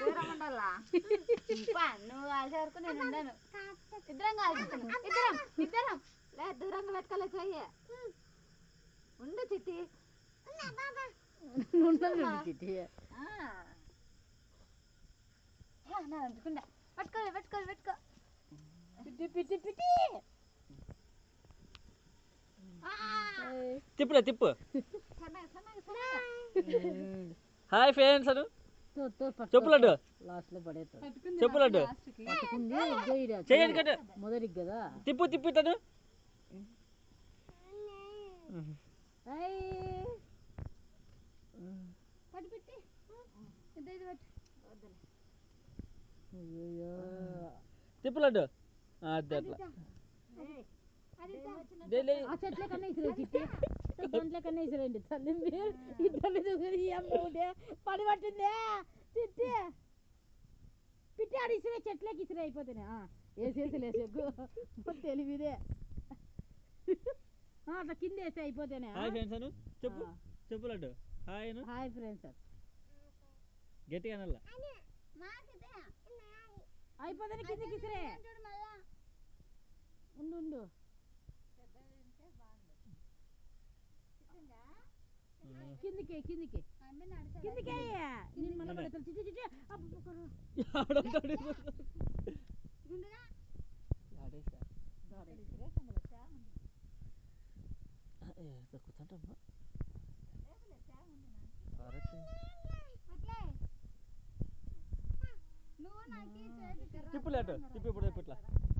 దూరం ఉండాలా నువ్వు కాసే వరకు నేను ఉండను. ఇద్దరం కాల్చుతున్నాం ఇద్దరం ఇద్దరం. లే దూరంగా పెట్టుకోలే చెయ్యి. ఉండు చిట్టి. ఉండదు చిట్టి. ఆ. ఏ, నా అందుకుండా పట్టుకోలే పెట్టుకోలే పెట్టుకో. పిట్టి పిట్టి పిట్టి ఆ, తిప్పులే తిప్పు. హాయ్ ఫ్రెండ్స్ అను. తో తో పట్టుకో. చెప్పు లడ్డు. లాస్ట్లో పడేస్తావు చెప్పు లడ్డు. పట్టుకుంది ఇద్దో ఈడ. చెయ్యండి కట్టు మొదటికి కదా. తిప్పు తిప్పు తను ఐ. పట్టు పెట్టి ఇది ఇది పట్టు. వద్దులే అయ్యయ్యో. తిప్పు లడ్డు. ఆ, అదే అట్లా. ఆ చెట్ల కన్నా ఇసిరే చిట్టి. దాంట్లో కన్నా ఇసిరండి తల్లి మీరు ఇద్దరు చూసి ఈ అమ్మ ఒకటే పని పట్టిందే. చిట్టి. పిట్టి ఆడ ఇసిరే చెట్లకి ఇసిరే వేసేసి తెలివిదే. ఆ, అట్లా కింద వేస్తే అయిపోతేనే. హాయ్ ఫ్రెండ్స్ అను. చెప్పు. చెప్పు లడ్డు. హాయ్ అను. హాయ్ ఫ్రెండ్స్ గట్టిగా అనల్లా మాకిదే. అయిపోతేనే కిందకి ఇసిరే. ఉండు ఉండు. కిందికి కిందికి. కిందికి నేను పడతాను కూర్చుంటామ్మా. తిప్పు తిప్పు ఇప్పుడు తిప్పు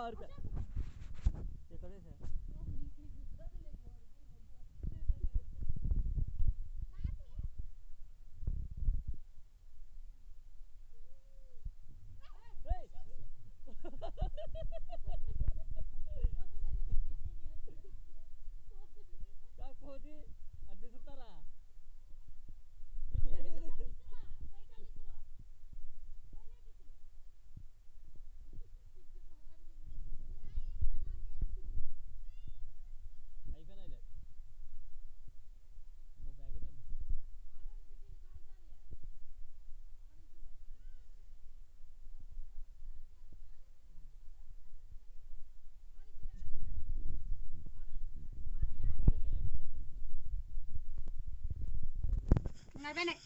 मार्क है my minute.